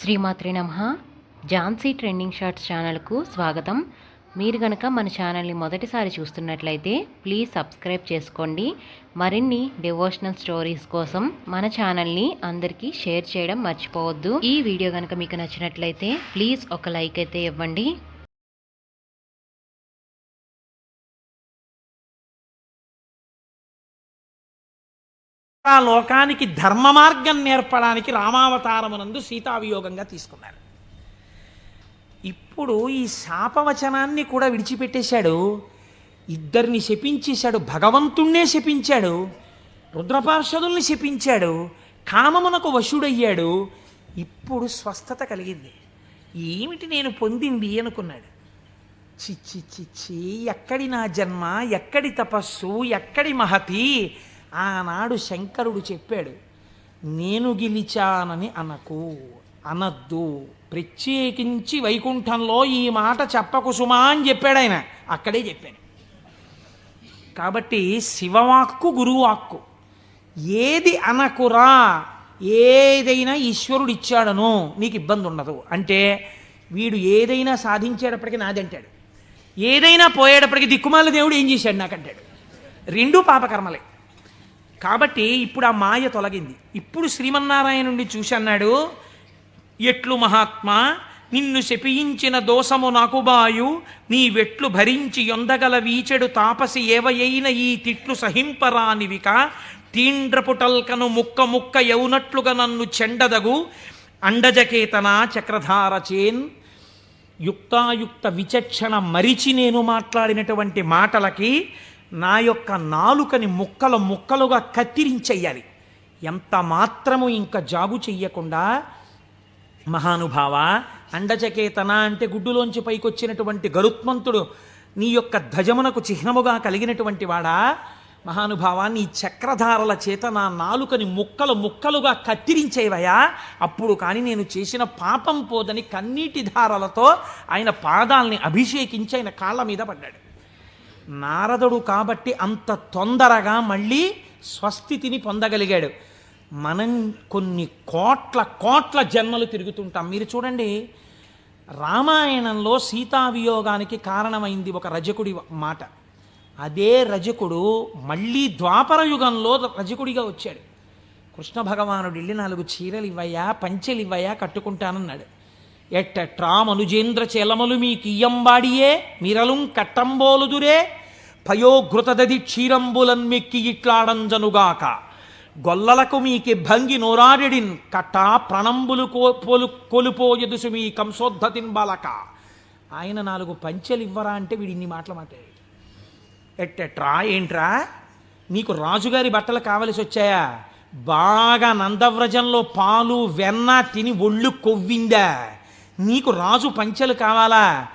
శ్రీమాత్రి నమ. Jhansi trending shorts ఛానల్కు స్వాగతం. మీరు గనక మన ఛానల్ని మొదటిసారి చూస్తున్నట్లయితే ప్లీజ్ సబ్స్క్రైబ్ చేసుకోండి. మరిన్ని డివోషనల్ స్టోరీస్ కోసం మన ఛానల్ని అందరికీ షేర్ చేయడం మర్చిపోవద్దు. ఈ వీడియో కనుక మీకు నచ్చినట్లయితే ప్లీజ్ ఒక లైక్ అయితే ఇవ్వండి. ఆ లోకానికి ధర్మ మార్గం నేర్పడానికి రామావతారమునందు సీతావియోగంగా తీసుకున్నారు. ఇప్పుడు ఈ శాపవచనాన్ని కూడా విడిచిపెట్టేశాడు. ఇద్దరిని శపించేశాడు. భగవంతుణ్ణే శపించాడు. రుద్రపార్షదుల్ని శపించాడు. కామమునకు వశుడయ్యాడు. ఇప్పుడు స్వస్థత కలిగింది. ఏమిటి నేను పొందింది అనుకున్నాడు. చిచ్చి చిచ్చి ఎక్కడి నా జన్మ? ఎక్కడి తపస్సు? ఎక్కడి మహతి? ఆనాడు శంకరుడు చెప్పాడు నేను గెలిచానని అనకు అనద్దు. ప్రత్యేకించి వైకుంఠంలో ఈ మాట చెప్పకు సుమా అని చెప్పాడు ఆయన. అక్కడే చెప్పాడు. కాబట్టి శివవాక్కు గురువాక్కు ఏది అనకురా ఏదైనా ఈశ్వరుడు ఇచ్చాడను నీకు ఇబ్బంది ఉండదు అంటే వీడు ఏదైనా సాధించేటప్పటికి నాదంటాడు. ఏదైనా పోయేటప్పటికి దిక్కుమాల దేవుడు ఏం చేశాడు నాకంటాడు. రెండూ పాపకర్మలే. కాబట్టి ఇప్పుడు ఆ మాయ తొలగింది. ఇప్పుడు శ్రీమన్నారాయణుడి చూసి అన్నాడు ఎట్లు మహాత్మా నిన్ను శపించిన దోషము నాకు బాయు నీ వెట్లు భరించి యొందగల వీచెడు తాపసి ఏవయైన ఈ తిట్లు సహింపరానివిక తీండ్రపుటల్కను ముక్క ముక్క ఎవునట్లుగా నన్ను చెండదగు అండజకేతన చక్రధార చేన్ యుక్తాయుక్త విచక్షణ మరిచి నేను మాట్లాడినటువంటి మాటలకి నా యొక్క నాలుకని ముక్కలు ముక్కలుగా కత్తిరించెయ్యాలి ఎంత మాత్రము ఇంకా జాగు చెయ్యకుండా మహానుభావ అండచకేతన అంటే గుడ్డులోంచి పైకొచ్చినటువంటి గరుత్మంతుడు నీ యొక్క ధ్వజమునకు చిహ్నముగా కలిగినటువంటి వాడా? మహానుభావ నీ చక్రధారల చేత నా నాలుకని ముక్కలు ముక్కలుగా కత్తిరించేవయా? అప్పుడు కానీ నేను చేసిన పాపం పోదని కన్నీటి ధారలతో ఆయన పాదాల్ని అభిషేకించి ఆయన కాళ్ళ మీద పడ్డాడు. నారదుడు కాబట్టి అంత తొందరగా మళ్ళీ స్వస్థితిని పొందగలిగాడు. మనం కొన్ని కోట్ల కోట్ల జన్మలు తిరుగుతుంటాం. మీరు చూడండి రామాయణంలో సీతావియోగానికి కారణమైంది ఒక రజకుడి మాట. అదే రజకుడు మళ్ళీ ద్వాపర యుగంలో రజకుడిగా వచ్చాడు. కృష్ణ భగవానుడు వెళ్ళి నాలుగు చీరలు ఇవ్వయా పంచెలు ఇవ్వయా కట్టుకుంటానన్నాడు. ఎట్టట్రామనుజేంద్ర చెలమలు మీ కియ్యంబాడియే మిరలుం కట్టంబోలుదురే? పయోఘృతదది క్షీరంబులన్మెక్కి ఇట్లాడంజనుగాక. గొల్లలకు మీకి భంగి నోరాడిడిన్ కట్ట ప్రణంబులు కో పొలు కొలుపోయదుసు మీ కంసోద్ధతిన్ బలక. ఆయన నాలుగు పంచెలు ఇవ్వరా అంటే వీడు ఇన్ని మాటలు మాట్లాడాడు ఎట్టెట్రా ఏంట్రా? నీకు రాజుగారి బట్టలు కావలసి వచ్చాయా బాగా నందవ్రజంలో పాలు వెన్న తిని ఒళ్ళు కొవ్విందా? నీకు రాజు పంచెలు కావాలా?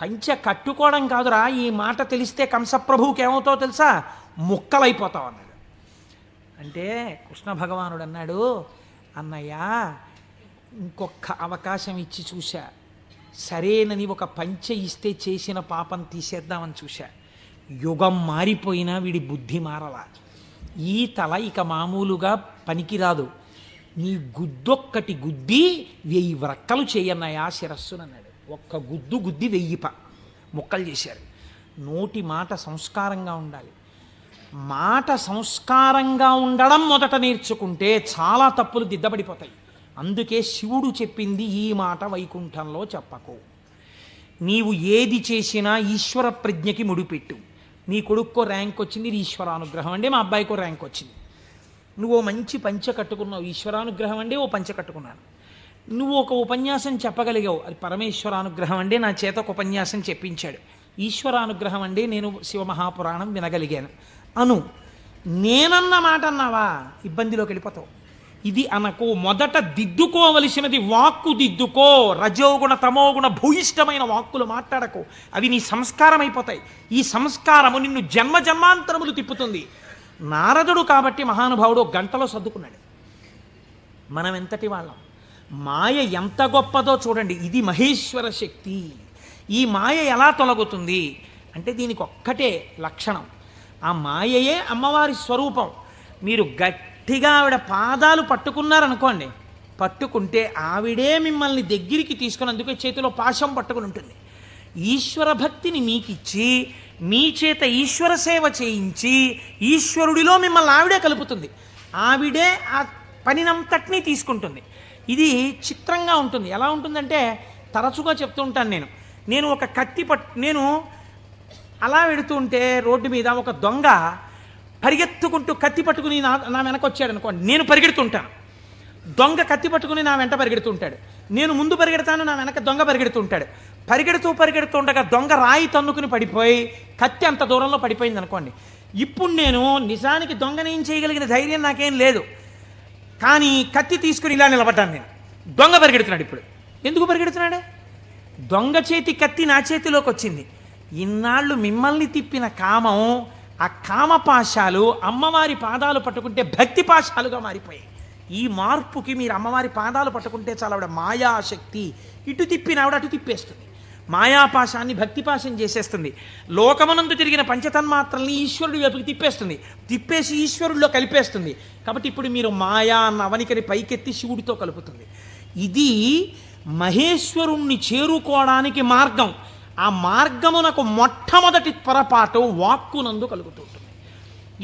పంచె కట్టుకోవడం కాదురా. ఈ మాట తెలిస్తే కంసప్రభువుకి ఏమవుతావు తెలుసా? ముక్కలైపోతావు అన్నాడు. అంటే కృష్ణ భగవానుడు అన్నాడు అన్నయ్య ఇంకొక అవకాశం ఇచ్చి చూశా. సరేనని ఒక పంచె ఇస్తే చేసిన పాపం తీసేద్దామని చూశా. యుగం మారిపోయినా వీడి బుద్ధి మారలా. ఈ తల ఇక మామూలుగా పనికిరాదు. నీ గుద్దొక్కటి గుద్ది వెయ్యి వ్రక్కలు చేయన్నాయా శిరస్సునన్నాడు. ఒక్క గుద్దు గుద్ది వెయ్యిప. మొక్కలు ముక్కలు చేశారు. నోటి మాట సంస్కారంగా ఉండాలి. మాట సంస్కారంగా ఉండడం మొదట నేర్చుకుంటే చాలా తప్పులు దిద్దబడిపోతాయి. అందుకే శివుడు చెప్పింది ఈ మాట వైకుంఠంలో చెప్పకు. నీవు ఏది చేసినా ఈశ్వర ప్రజ్ఞకి ముడిపెట్టు. నీ కొడుక్కో ర్యాంక్ వచ్చింది ఇది ఈశ్వరానుగ్రహం అండి మా అబ్బాయికో ర్యాంక్ వచ్చింది. నువ్వు మంచి పంచ కట్టుకున్నావు ఈశ్వరానుగ్రహం అండి ఓ పంచ కట్టుకున్నాను. నువ్వు ఒక ఉపన్యాసం చెప్పగలిగావు అది పరమేశ్వరానుగ్రహం అండి నా చేత ఒక ఉపన్యాసం చెప్పించాడు. ఈశ్వరానుగ్రహం అండి నేను శివమహాపురాణం వినగలిగాను. అను నేనన్న మాట అన్నావా? ఇబ్బందిలోకి వెళ్ళిపోతావు. ఇది అనకు మొదట దిద్దుకోవలసినది వాక్కు దిద్దుకో రజోగుణ తమోగుణ భూయిష్టమైన వాక్కులు మాట్లాడకు. అవి నీ సంస్కారం అయిపోతాయి ఈ సంస్కారము నిన్ను జన్మ జన్మాంతరములు తిప్పుతుంది. నారదుడు కాబట్టి మహానుభావుడు గంటలో సర్దుకున్నాడు. మనం ఎంతటి వాళ్ళం. మాయ ఎంత గొప్పదో చూడండి. ఇది మహేశ్వర శక్తి. ఈ మాయ ఎలా తొలగుతుంది? అంటే దీనికి ఒక్కటే లక్షణం. ఆ మాయయే అమ్మవారి స్వరూపం. మీరు గట్టిగా ఆవిడ పాదాలు పట్టుకున్నారనుకోండి పట్టుకుంటే ఆవిడే మిమ్మల్ని దగ్గరికి తీసుకుని అందుకే చేతిలో పాశం పట్టుకుని ఉంటుంది. ఈశ్వర భక్తిని మీకిచ్చి మీ చేత ఈశ్వర సేవ చేయించి ఈశ్వరుడిలో మిమ్మల్ని ఆవిడే కలుపుతుంది. ఆవిడే ఆ పనినంతటినీ తీసుకుంటుంది. ఇది చిత్రంగా ఉంటుంది. ఎలా ఉంటుందంటే తరచుగా చెప్తూ ఉంటాను నేను. నేను ఒక కత్తి పట్ నేను అలా వెడుతూ ఉంటే రోడ్డు మీద ఒక దొంగ పరిగెత్తుకుంటూ కత్తి పట్టుకుని నా నా వెనక వచ్చాడు అనుకోండి. నేను పరిగెడుతుంటాను దొంగ కత్తి పట్టుకుని నా వెంట పరిగెడుతుంటాడు నేను ముందు పరిగెడతాను నా వెనక దొంగ పరిగెడుతుంటాడు పరిగెడుతూ పరిగెడుతుండగా దొంగ రాయి తన్నుకుని పడిపోయి కత్తి అంత దూరంలో పడిపోయింది అనుకోండి. ఇప్పుడు నేను నిజానికి దొంగని ఏం చేయగలిగిన ధైర్యం నాకేం లేదు. కానీ కత్తి తీసుకుని ఇలా నిలబడ్డాను నేను. దొంగ పరిగెడుతున్నాడు ఇప్పుడు. ఎందుకు పరిగెడుతున్నాడు? దొంగ చేతి కత్తి నా చేతిలోకి వచ్చింది. ఇన్నాళ్ళు మిమ్మల్ని తిప్పిన కామం ఆ కామపాశాలు అమ్మవారి పాదాలు పట్టుకుంటే భక్తి పాశాలుగా మారిపోయాయి. ఈ మార్పుకి మీరు అమ్మవారి పాదాలు పట్టుకుంటే చాలా ఆవిడ మాయాశక్తి. ఇటు తిప్పిన ఆవిడ అటు తిప్పేస్తుంది. మాయాపాశాన్ని భక్తిపాశం చేసేస్తుంది. లోకమునందు తిరిగిన పంచతన్మాత్రల్ని ఈశ్వరుడి వైపుకి తిప్పేస్తుంది. తిప్పేసి ఈశ్వరుడిలో కలిపేస్తుంది. కాబట్టి ఇప్పుడు మీరు మాయా అన్న అవనికని పైకెత్తి శివుడితో కలుపుతుంది. ఇది మహేశ్వరుణ్ణి చేరుకోవడానికి మార్గం. ఆ మార్గమునకు మొట్టమొదటి పొరపాటు వాక్కునందు కలుగుతుంటుంది.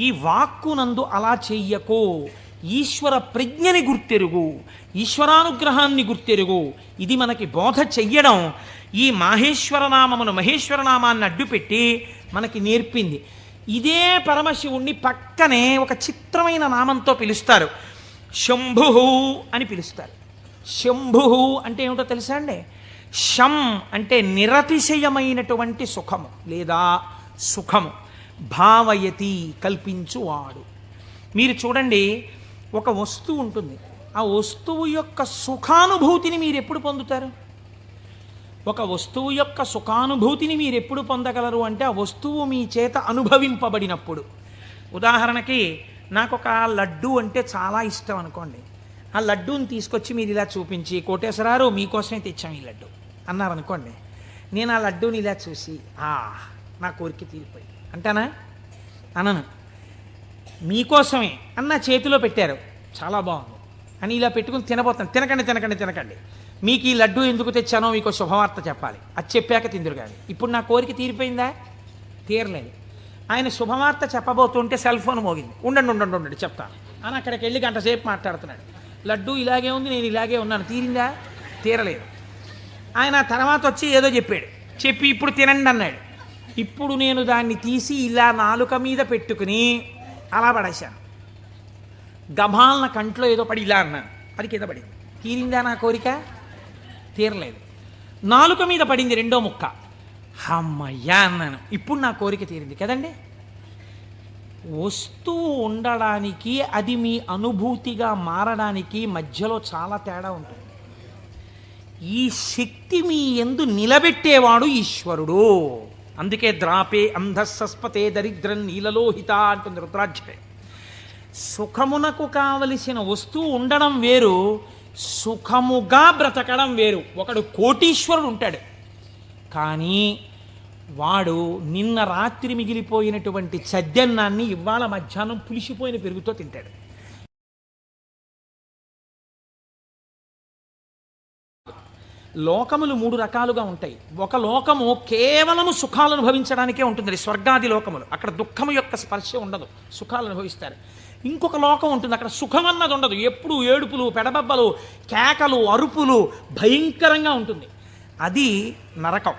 ఈ వాక్కునందు అలా చెయ్యకు. ఈశ్వర ప్రజ్ఞని గుర్తెరుగు. ఈశ్వరానుగ్రహాన్ని గుర్తెరుగు. ఇది మనకి బోధ చెయ్యడం. ఈ మాహేశ్వర నామమును మహేశ్వర నామాన్ని అడ్డుపెట్టి మనకి నేర్పింది. ఇదే పరమశివుణ్ణి పక్కనే ఒక చిత్రమైన నామంతో పిలుస్తారు. శంభు అని పిలుస్తారు. శంభు అంటే ఏమిటో తెలుసా అండి? శం అంటే నిరతిశయమైనటువంటి సుఖము లేదా సుఖము. భావయతి కల్పించువాడు. మీరు చూడండి ఒక వస్తువు ఉంటుంది. ఆ వస్తువు యొక్క సుఖానుభూతిని మీరు ఎప్పుడు పొందుతారు? ఒక వస్తువు యొక్క సుఖానుభూతిని మీరు ఎప్పుడు పొందగలరు అంటే ఆ వస్తువు మీ చేత అనుభవింపబడినప్పుడు. ఉదాహరణకి నాకు ఒక లడ్డు అంటే చాలా ఇష్టం అనుకోండి. ఆ లడ్డూని తీసుకొచ్చి మీరు ఇలా చూపించి కోటేశ్వరారు మీకోసమే తెచ్చాం ఈ లడ్డు. అన్నారనుకోండి. నేను ఆ లడ్డూని ఇలా చూసి ఆ నా కోరిక తీరిపోయి అంటానా అనను. మీకోసమే. అన్న చేతిలో పెట్టారు. చాలా బాగుంది. అని ఇలా పెట్టుకుని తినబోతాను తినకండి తినకండి తినకండి. మీకు ఈ లడ్డు ఎందుకు తెచ్చానో మీకు శుభవార్త చెప్పాలి. అది చెప్పాక తిందురు కానీ. ఇప్పుడు నా కోరిక తీరిపోయిందా? తీరలేదు. ఆయన శుభవార్త చెప్పబోతుంటే సెల్ ఫోన్ మోగింది. ఉండండి ఉండండి ఉండండి చెప్తాను అని అక్కడికి వెళ్ళి గంట సేపు మాట్లాడుతున్నాడు. లడ్డు ఇలాగే ఉంది నేను ఇలాగే ఉన్నాను. తీరిందా? తీరలేదు. ఆయన తర్వాత వచ్చి ఏదో చెప్పాడు. చెప్పి ఇప్పుడు తినండి అన్నాడు. ఇప్పుడు నేను దాన్ని తీసి ఇలా నాలుక మీద పెట్టుకుని అలా పడేశాను. గభాలన కంట్లో ఏదో పడి ఇలా అన్నాను. అది కింద పడింది. తీరిందా నా కోరిక? తీరలేదు. నాలుక మీద పడింది రెండో ముక్క. అమ్మయ్యా అన్నాను. ఇప్పుడు నా కోరిక తీరింది కదండి? వస్తువు ఉండడానికి అది మీ అనుభూతిగా మారడానికి మధ్యలో చాలా తేడా ఉంటుంది. ఈ శక్తి మీ ఎందు నిలబెట్టేవాడు ఈశ్వరుడు. అందుకే ద్రాపే అంధస్సస్పతే దరిద్రం నీలలోహిత అంటుంది రుద్రాధ్యాయం సుఖమునకు కావలసిన వస్తువు ఉండడం వేరు సుఖముగా బ్రతకడం వేరు. ఒకడు కోటీశ్వరుడు ఉంటాడు కానీ వాడు నిన్న రాత్రి మిగిలిపోయినటువంటి చద్యన్నాన్ని ఇవాళ మధ్యాహ్నం పులిసిపోయిన పెరుగుతో తింటాడు. లోకములు మూడు రకాలుగా ఉంటాయి. ఒక లోకము కేవలము సుఖాలు అనుభవించడానికే ఉంటుంది స్వర్గాది లోకములు. అక్కడ దుఃఖము యొక్క స్పర్శ ఉండదు. సుఖాలు అనుభవిస్తారు. ఇంకొక లోకం ఉంటుంది. అక్కడ సుఖం అన్నది ఉండదు. ఎప్పుడు ఏడుపులు పెడబబ్బలు కేకలు అరుపులు భయంకరంగా ఉంటుంది. అది నరకం.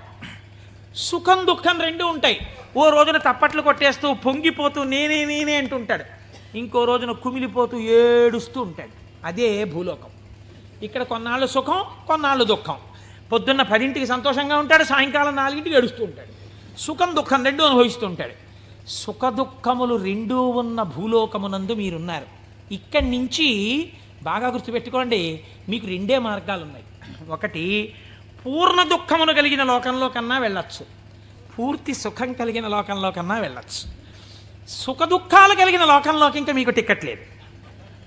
సుఖం దుఃఖం రెండు ఉంటాయి. ఓ రోజున తప్పట్లు కొట్టేస్తూ పొంగిపోతూ నేనే నేనే అంటుంటాడు. ఇంకో రోజున కుమిలిపోతూ ఏడుస్తూ ఉంటాడు. అదే భూలోకం. ఇక్కడ కొన్నాళ్ళు సుఖం కొన్నాళ్ళు దుఃఖం. పొద్దున్న పదింటికి సంతోషంగా ఉంటాడు సాయంకాలం నాలుగింటికి ఏడుస్తూ ఉంటాడు. సుఖం దుఃఖం రెండు అనుభవిస్తూ ఉంటాడు. సుఖదుఖములు రెండూ ఉన్న భూలోకమునందు మీరున్నారు. ఇక్కడి నుంచి బాగా గుర్తుపెట్టుకోండి మీకు రెండే మార్గాలు ఉన్నాయి ఒకటి పూర్ణ దుఃఖమును కలిగిన లోకంలో కన్నా వెళ్ళచ్చు. పూర్తి సుఖం కలిగిన లోకంలో కన్నా వెళ్ళచ్చు. సుఖ దుఃఖాలు కలిగిన లోకంలోకి ఇంకా మీకు టికెట్ లేదు.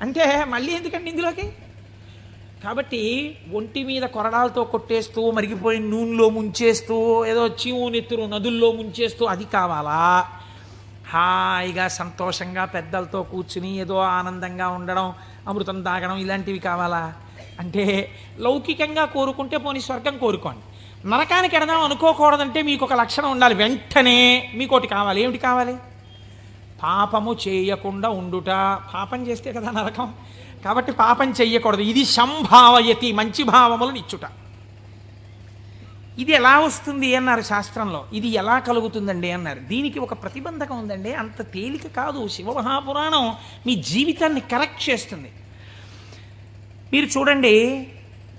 అంటే మళ్ళీ ఎందుకండి ఇందులోకి? కాబట్టి ఒంటి మీద కొరడాలతో కొట్టేస్తూ మరిగిపోయిన నూనెలో ముంచేస్తూ ఏదో చీవు నెత్తురు నదుల్లో ముంచేస్తూ అది కావాలా? హాయిగా సంతోషంగా పెద్దలతో కూర్చుని ఏదో ఆనందంగా ఉండడం అమృతం తాగడం ఇలాంటివి కావాలా? అంటే లౌకికంగా కోరుకుంటే పోనీ స్వర్గం కోరుకోండి. నరకానికి ఎడదాం అనుకోకూడదంటే మీకు ఒక లక్షణం ఉండాలి. వెంటనే మీకు ఒకటి కావాలి. ఏమిటి కావాలి? పాపము చేయకుండా ఉండుట. పాపం చేస్తే కదా నరకం. కాబట్టి పాపం చెయ్యకూడదు. ఇది సంభావయతి మంచి భావములను ఇచ్చుట. ఇది ఎలా వస్తుంది అన్నారు శాస్త్రంలో. ఇది ఎలా కలుగుతుందండి అన్నారు. దీనికి ఒక ప్రతిబంధకం ఉందండి. అంత తేలిక కాదు. శివమహాపురాణం మీ జీవితాన్ని కరెక్ట్ చేస్తుంది. మీరు చూడండి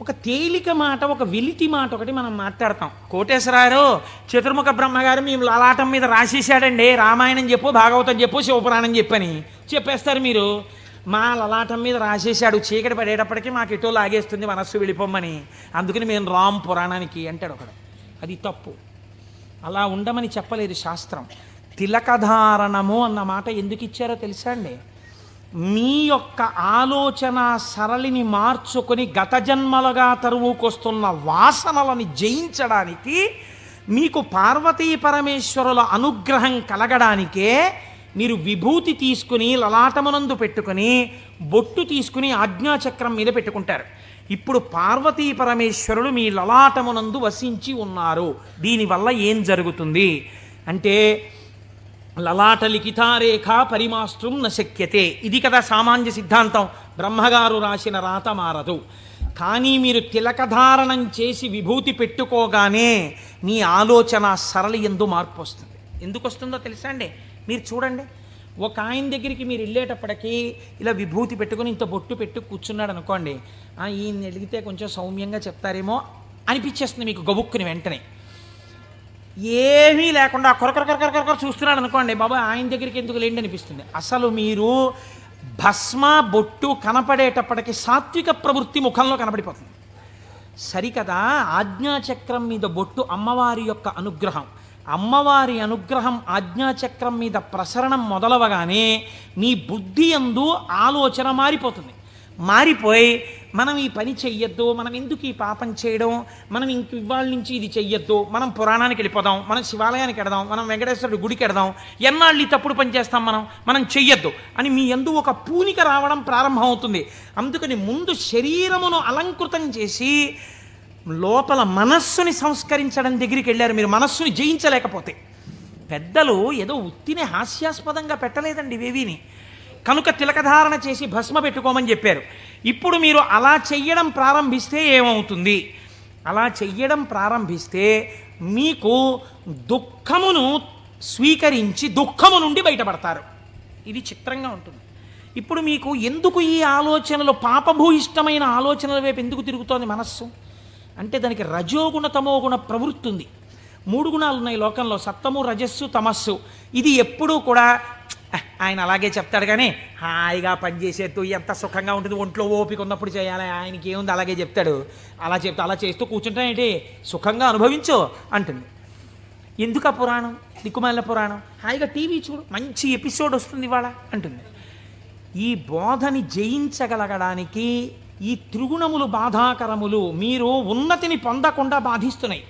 ఒక తేలిక మాట ఒక వెలితి మాట ఒకటి మనం మాట్లాడతాం. కోటేశ్వరారు చతుర్ముఖ బ్రహ్మగారు మీ లలాటం మీద రాసేసాడండి రామాయణం చెప్పు భాగవతం చెప్పు శివపురాణం చెప్పని చెప్పేస్తారు మీరు. మా లలాటం మీద రాసేసాడు చీకటి పడేటప్పటికీ మాకు ఎటో లాగేస్తుంది మనస్సు వెళ్ళిపోమ్మని అందుకని మేము రామ్ పురాణానికి అంటాడు ఒకడు. అది తప్పు. అలా ఉండమని చెప్పలేదు శాస్త్రం. తిలకధారణము అన్న మాట ఎందుకు ఇచ్చారో తెలుసా అండి? మీ యొక్క ఆలోచన సరళిని మార్చుకొని గత జన్మలుగా తరువుకొస్తున్న వాసనలని జయించడానికి మీకు పార్వతీ పరమేశ్వరుల అనుగ్రహం కలగడానికే మీరు విభూతి తీసుకుని లలాటమునందు పెట్టుకుని బొట్టు తీసుకుని ఆజ్ఞాచక్రం మీద పెట్టుకుంటారు. ఇప్పుడు పార్వతీ పరమేశ్వరులు మీ లలాటమునందు వసించి ఉన్నారు. దీనివల్ల ఏం జరుగుతుంది? అంటే లలాట లిఖితారేఖ పరిమాస్త్రం నశక్యతే ఇది కదా సామాన్య సిద్ధాంతం. బ్రహ్మగారు రాసిన రాత మారదు. కానీ మీరు తిలకధారణం చేసి విభూతి పెట్టుకోగానే మీ ఆలోచన సరళి ఎందు మార్పు వస్తుంది. ఎందుకు వస్తుందో తెలుసా అండి? మీరు చూడండి. ఒక ఆయన దగ్గరికి మీరు వెళ్ళేటప్పటికీ ఇలా విభూతి పెట్టుకుని ఇంత బొట్టు పెట్టు కూర్చున్నాడు అనుకోండి. ఈయన ఈయన్ని అడిగితే కొంచెం సౌమ్యంగా చెప్తారేమో అనిపించేస్తుంది మీకు గబుక్కుని వెంటనే. ఏమీ లేకుండా కొరకొర కొరకొర కొరకొర చూస్తున్నాడు అనుకోండి. బాబా ఆయన దగ్గరికి ఎందుకు లేండి అనిపిస్తుంది. అసలు మీరు భస్మ బొట్టు కనపడేటప్పటికి సాత్విక ప్రవృత్తి ముఖంలో కనపడిపోతుంది సరికదా? ఆజ్ఞాచక్రం మీద బొట్టు అమ్మవారి యొక్క అనుగ్రహం. అమ్మవారి అనుగ్రహం ఆజ్ఞాచక్రం మీద ప్రసరణం మొదలవగానే మీ బుద్ధి ఎందు ఆలోచన మారిపోతుంది. మారిపోయి మనం ఈ పని చెయ్యొద్దు మనం ఎందుకు ఈ పాపం చేయడం మనం ఇంక ఇవాళ నుంచి ఇది చెయ్యొద్దు మనం పురాణానికి వెళ్ళిపోదాం మనం శివాలయానికి వెడదాం మనం వెంకటేశ్వరుడు గుడికి వెడదాం ఎన్నాళ్ళు ఈ తప్పుడు పని చేస్తాం మనం? మనం చెయ్యొద్దు అని మీ ఎందు ఒక పూనిక రావడం ప్రారంభమవుతుంది. అందుకని ముందు శరీరమును అలంకృతం చేసి లోపల మనస్సుని సంస్కరించడం దగ్గరికి వెళ్ళారు. మీరు మనస్సుని జయించలేకపోతే. పెద్దలు ఏదో ఉత్తిని హాస్యాస్పదంగా పెట్టలేదండి ఇవేవీని కనుక తిలకధారణ చేసి భస్మ పెట్టుకోమని చెప్పారు. ఇప్పుడు మీరు అలా చెయ్యడం ప్రారంభిస్తే ఏమవుతుంది? అలా చెయ్యడం ప్రారంభిస్తే మీకు దుఃఖమును స్వీకరించి దుఃఖము నుండి బయటపడతారు. ఇది చిత్రంగా ఉంటుంది. ఇప్పుడు మీకు ఎందుకు ఈ ఆలోచనలు పాపభూయిష్టమైన ఆలోచనల వైపు ఎందుకు తిరుగుతోంది మనస్సు? అంటే దానికి రజోగుణ తమోగుణ ప్రవృత్తి ఉంది మూడు గుణాలు ఉన్నాయి లోకంలో. సత్తము రజస్సు తమస్సు. ఇది ఎప్పుడూ కూడా ఆయన అలాగే చెప్తాడు కానీ హాయిగా పనిచేసేట్టు ఎంత సుఖంగా ఉంటుంది. ఒంట్లో ఓపిక ఉన్నప్పుడు చేయాలి. ఆయనకి ఏముంది? అలాగే చెప్తాడు. అలా చెప్తే అలా చేస్తూ కూర్చుంటానేంటి సుఖంగా అనుభవించు అంటుంది. ఎందుకు ఆ పురాణం? దిక్కుమాలిన పురాణం? హాయిగా టీవీ చూడు. మంచి ఎపిసోడ్ వస్తుంది ఇవాళ అంటుంది. ఈ బోధని జయించగలగడానికి ఈ త్రిగుణములు బాధాకరములు మీరు ఉన్నతిని పొందకుండా బాధిస్తున్నాయి.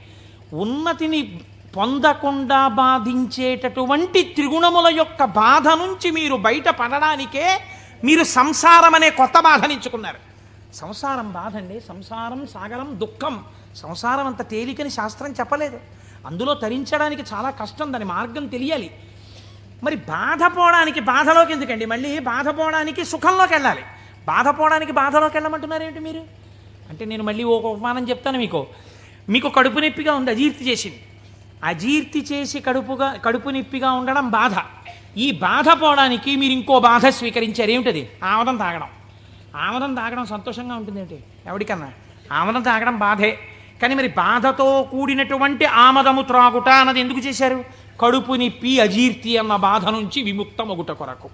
ఉన్నతిని పొందకుండా బాధించేటటువంటి త్రిగుణముల యొక్క బాధ నుంచి మీరు బయటపడడానికే మీరు సంసారం అనే కొత్త బాధనించుకున్నారు సంసారం బాధ అండి సంసారం సాగరం దుఃఖం. సంసారం అంత తేలికని శాస్త్రం చెప్పలేదు. అందులో తరించడానికి చాలా కష్టం దాని మార్గం తెలియాలి. మరి బాధపోవడానికి బాధలోకి ఎందుకండి? మళ్ళీ బాధపోవడానికి సుఖంలోకి వెళ్ళాలి. బాధపోవడానికి బాధలోకి వెళ్ళమంటున్నారు ఏంటి మీరు? అంటే నేను మళ్ళీ ఒక ఉపమానం చెప్తాను మీకు. మీకు కడుపు నొప్పిగా ఉంది అజీర్తి చేసింది. అజీర్తి చేసి కడుపుగా కడుపు నొప్పిగా ఉండడం బాధ. ఈ బాధ పోవడానికి మీరు ఇంకో బాధ స్వీకరించారు. ఏమిటది? ఆమదం తాగడం. ఆమదం తాగడం సంతోషంగా ఉంటుంది ఏంటి? ఎవరికన్నా ఆమదం తాగడం బాధే. కానీ మరి బాధతో కూడినటువంటి ఆమదము త్రాగుట అన్నది ఎందుకు చేశారు? కడుపు నిప్పి అజీర్తి అన్న బాధ నుంచి విముక్తం ఒకట కొరకు.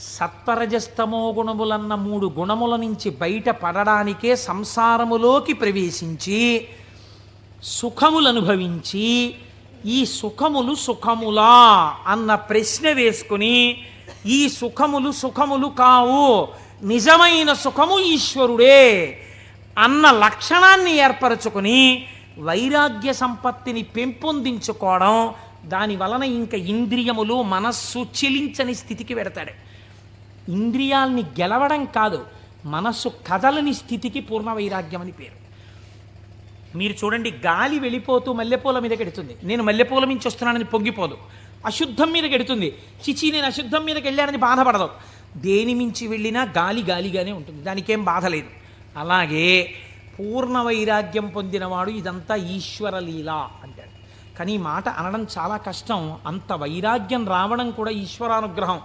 సత్వరజస్తమో గుణములన్న మూడు గుణముల నుంచి బయటపడడానికే సంసారములోకి ప్రవేశించి సుఖములు అనుభవించి ఈ సుఖములు సుఖములా అన్న ప్రశ్న వేసుకుని ఈ సుఖములు సుఖములు కావు నిజమైన సుఖము ఈశ్వరుడే అన్న లక్షణాన్ని ఏర్పరచుకుని వైరాగ్య సంపత్తిని పెంపొందించుకోవడం దాని వలన ఇంకా ఇంద్రియములు మనస్సు చెలించని స్థితికి పెడతాడు. ఇంద్రియాల్ని గెలవడం కాదు మనస్సు కదలని స్థితికి పూర్ణ వైరాగ్యం అని పేరు. మీరు చూడండి గాలి వెళ్ళిపోతూ మల్లెపూల మీద గెడుతుంది. నేను మల్లెపూల మించి వస్తున్నానని పొంగిపోదు. అశుద్ధం మీద గెడుతుంది. చిచి నేను అశుద్ధం మీదకి వెళ్ళానని బాధపడదు. దేని మించి వెళ్ళినా గాలి గాలిగానే ఉంటుంది. దానికేం బాధ లేదు. అలాగే పూర్ణ వైరాగ్యం పొందినవాడు ఇదంతా ఈశ్వర లీల అంటాడు. కానీ ఈ మాట అనడం చాలా కష్టం. అంత వైరాగ్యం రావడం కూడా ఈశ్వరానుగ్రహం.